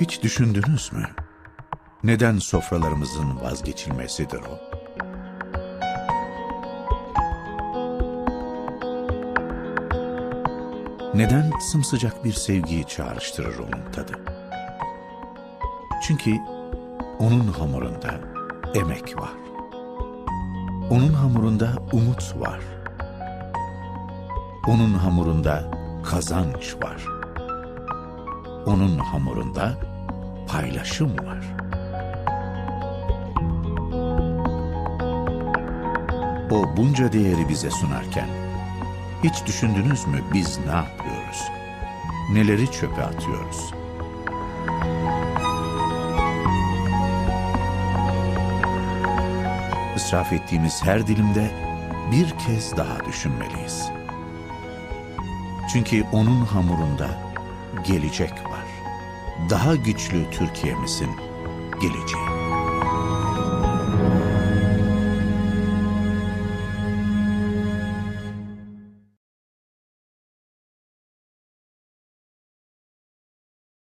Hiç düşündünüz mü? Neden sofralarımızın vazgeçilmesidir o? Neden sımsıcak bir sevgiyi çağrıştırır onun tadı? Çünkü onun hamurunda emek var. Onun hamurunda umut var. Onun hamurunda kazanç var. Onun hamurunda paylaşım var. O bunca değeri bize sunarken hiç düşündünüz mü biz ne yapıyoruz? Neleri çöpe atıyoruz? İsraf ettiğimiz her dilimde bir kez daha düşünmeliyiz. Çünkü onun hamurunda gelecek var. Daha güçlü Türkiye'mizin geleceği.